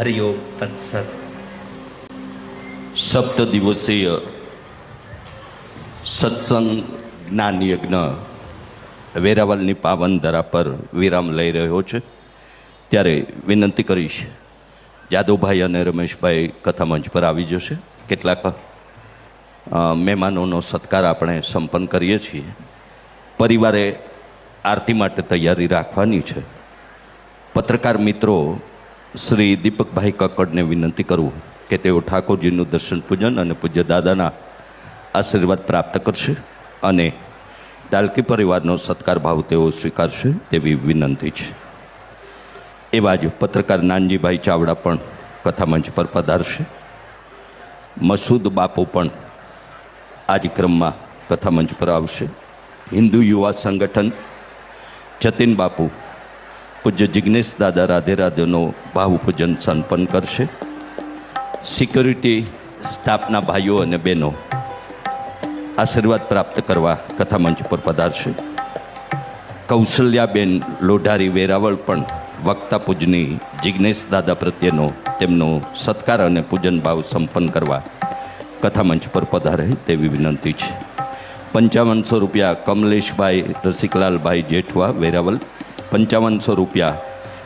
હરિઓમ તત્સત સપ્ત દિવસીય સત્સંગ જ્ઞાન યજ્ઞ વેરાવલની પાવન ધરા પર વિરામ લઈ રહ્યો છે. ત્યારે વિનંતી કરીશ યાદવભાઈ અને રમેશભાઈ કથા મંચ પર આવી જશે. કેટલાક મહેમાનોનો સત્કાર આપણે સંપન્ન કરીએ છીએ. પરિવારે આરતી માટે તૈયારી રાખવાની છે. પત્રકાર મિત્રો શ્રી દીપકભાઈ કક્કડને વિનંતી કરું કે તેઓ ઠાકોરજીનું દર્શન પૂજન અને પૂજ્ય દાદાના આશીર્વાદ પ્રાપ્ત કરશે અને ડાલકી પરિવારનો સત્કાર ભાવ તેઓ સ્વીકારશે તેવી વિનંતી છે. એવા જ પત્રકાર નાનજીભાઈ ચાવડા પણ કથામંચ પર પધારશે. મસૂદ બાપુ પણ આ જ ક્રમમાં કથામંચ પર આવશે. હિન્દુ યુવા સંગઠન જતીન બાપુ પૂજ્ય જિજ્ઞેશ દાદા રાધે રાધેનો ભાવપૂજન સંપન્ન કરશે. સિક્યુરિટી સ્ટાફના ભાઈઓ અને બહેનો આશીર્વાદ પ્રાપ્ત કરવા કથામંચ પર પધારશે. કૌશલ્યાબેન લોઢારી વેરાવળ પણ વક્તા પૂજની જિજ્ઞેશ દાદા પ્રત્યેનો તેમનો સત્કાર અને પૂજન ભાવ સંપન્ન કરવા કથામંચ પર પધારે તેવી વિનંતી છે. પંચાવનસો રૂપિયા કમલેશભાઈ રસિકલાલભાઈ જેઠવા વેરાવળ પંચાવનસો રૂપિયા.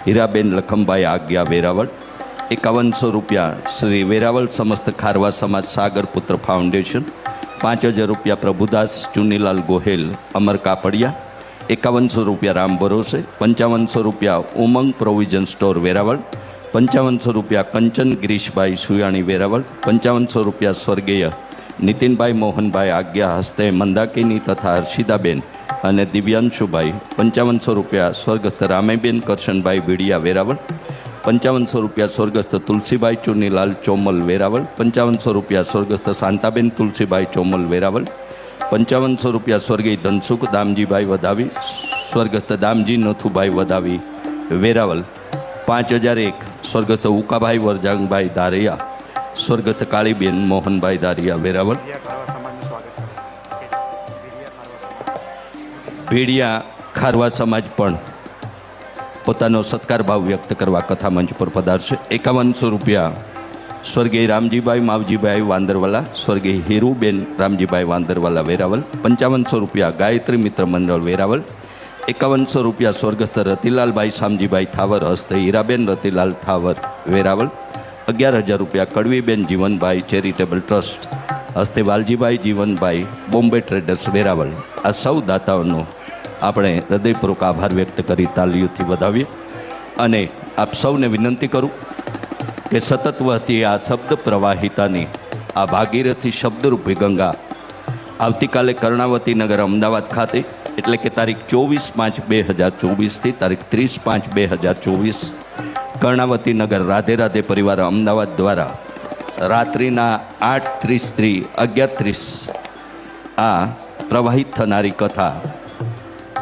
હીરાબેન લખમભાઈ આજ્ઞા વેરાવળ. એકાવનસો રૂપિયા શ્રી વેરાવળ સમસ્ત ખારવા સમાજ સાગર પુત્ર ફાઉન્ડેશન. પાંચ હજાર રૂપિયા પ્રભુદાસ ચુનીલાલ ગોહેલ, અમર કાપડિયા. એકાવનસો રૂપિયા રામ ભરોસે. પંચાવનસો રૂપિયા ઉમંગ પ્રોવિઝન સ્ટોર વેરાવળ. પંચાવનસો રૂપિયા કંચન ગિરીશભાઈ સુયાણી વેરાવળ. પંચાવનસો રૂપિયા સ્વર્ગીય નીતિનભાઈ મોહનભાઈ આજ્ઞા હસ્તે મંદાકિની તથા હર્ષિદાબેન અને દિવ્યાંશુભાઈ પંચાવનસો રૂપિયા સ્વર્ગસ્થ રામેબેન કરશનભાઈ ભીડિયા વેરાવળ, પંચાવનસો રૂપિયા સ્વર્ગસ્થ તુલસીભાઈ ચુનીલાલ ચોમલ વેરાવળ, પંચાવનસો રૂપિયા સ્વર્ગસ્થ શાંતાબેન તુલસીભાઈ ચોમલ વેરાવળ, પંચાવનસો રૂપિયા સ્વર્ગીય ધનસુખ દામજીભાઈ વધાવી, સ્વર્ગસ્થ દામજી નથુભાઈ વધાવી વેરાવળ, પાંચ હજાર એક સ્વર્ગસ્થ ઉકાભાઈ વરજાંગભાઈ ધારિયા સ્વર્ગસ્થ કાળીબેન મોહનભાઈ ધારિયા વેરાવળ. ભેડિયા ખારવા સમાજ પણ પોતાનો સત્કાર ભાવ વ્યક્ત કરવા કથા મંચ પર પધારશે. એકાવનસો રૂપિયા સ્વર્ગીય રામજીભાઈ માવજીભાઈ વાંદરવાલા, સ્વર્ગીય હીરુબેન રામજીભાઈ વાંદરવાલા વેરાવલ પંચાવનસો રૂપિયા ગાયત્રી મિત્ર મંડળ વેરાવલ એકાવનસો રૂપિયા સ્વર્ગસ્થ રતિલાલભાઈ શામજીભાઈ થાવર, હસ્તે હીરાબેન રતિલાલ થાવર વેરાવલ અગિયાર હજાર રૂપિયા કડવીબેન જીવનભાઈ ચેરિટેબલ ટ્રસ્ટ, હસ્તે વાલજીભાઈ જીવનભાઈ, બોમ્બે ટ્રેડર્સ વેરાવલ આ સૌ દાતાઓનો આપણે હૃદયપૂર્વક આભાર વ્યક્ત કરી તાલીઓથી વધાવીએ અને આપ સૌને વિનંતી કરું કે સતત વહતી આ શબ્દ પ્રવાહિતાની આ ભાગીરથી શબ્દરૂપી ગંગા આવતીકાલે કર્ણાવતી નગર અમદાવાદ ખાતે, એટલે કે તારીખ ચોવીસ પાંચ બે હજાર ચોવીસથી તારીખ ત્રીસ પાંચ બે હજાર ચોવીસ કર્ણાવતી નગર રાધે રાધે પરિવાર અમદાવાદ દ્વારા રાત્રિના આઠ ત્રીસથી અગિયાર ત્રીસ આ પ્રવાહિત થનારી કથા,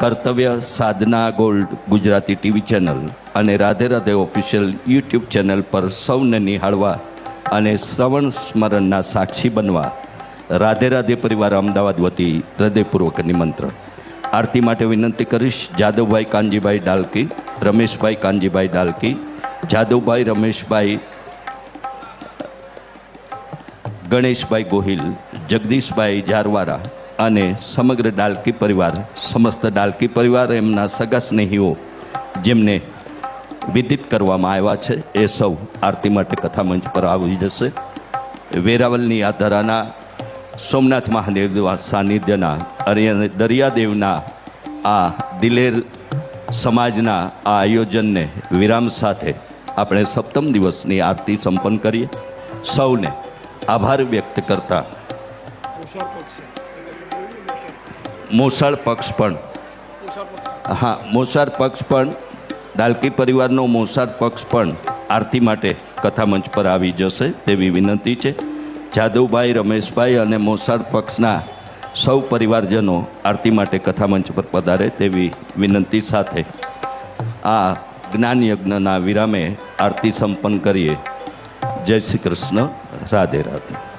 કર્તવ્ય સાધના ગોલ્ડ ગુજરાતી ટીવી ચેનલ અને Radhe Radhe official YouTube channel પર સૌને નિહાળવા અને શ્રવણ સ્મરણના સાક્ષી બનવા રાધે રાધે પરિવાર અમદાવાદ વતી હૃદયપૂર્વક નિમંત્રણ. આરતી માટે વિનંતી કરીશ જાદવભાઈ કાનજીભાઈ ડાલકી, રમેશભાઈ કાનજીભાઈ ડાલકી જાદવભાઈ રમેશભાઈ, ગણેશભાઈ ગોહિલ, જગદીશભાઈ જારવારા અને સમગ્ર ડાલકી પરિવાર, સમસ્ત ડાલકી પરિવાર એમના સગા સ્નેહીઓ જેમને વિદિત કરવામાં આવ્યા છે, એ સૌ આરતી માટે કથા મંચ પર આવી જશે. વેરાવલની આ ધરાના સોમનાથ મહાદેવ સાનિધ્યના અને દરિયાદેવના આ દિલેર સમાજના આ આયોજનને વિરામ સાથે આપણે સપ્તમ દિવસની આરતી સંપન્ન કરીએ. સૌને આભાર વ્યક્ત કરતા. મોસાળ પક્ષ પણ. હા, મોસાળ પક્ષ પણ, ડાલકી પરિવારનો મોસાળ પક્ષ પણ આરતી માટે કથામંચ પર આવી જશે તેવી વિનંતી છે. જાદવભાઈ રમેશભાઈ અને મોસાળ પક્ષના સૌ પરિવારજનો આરતી માટે કથામંચ પર પધારે તેવી વિનંતી સાથે આ જ્ઞાન યજ્ઞના વિરામે આરતી સંપન્ન કરીએ. જય શ્રી કૃષ્ણ. રાધે રાધે.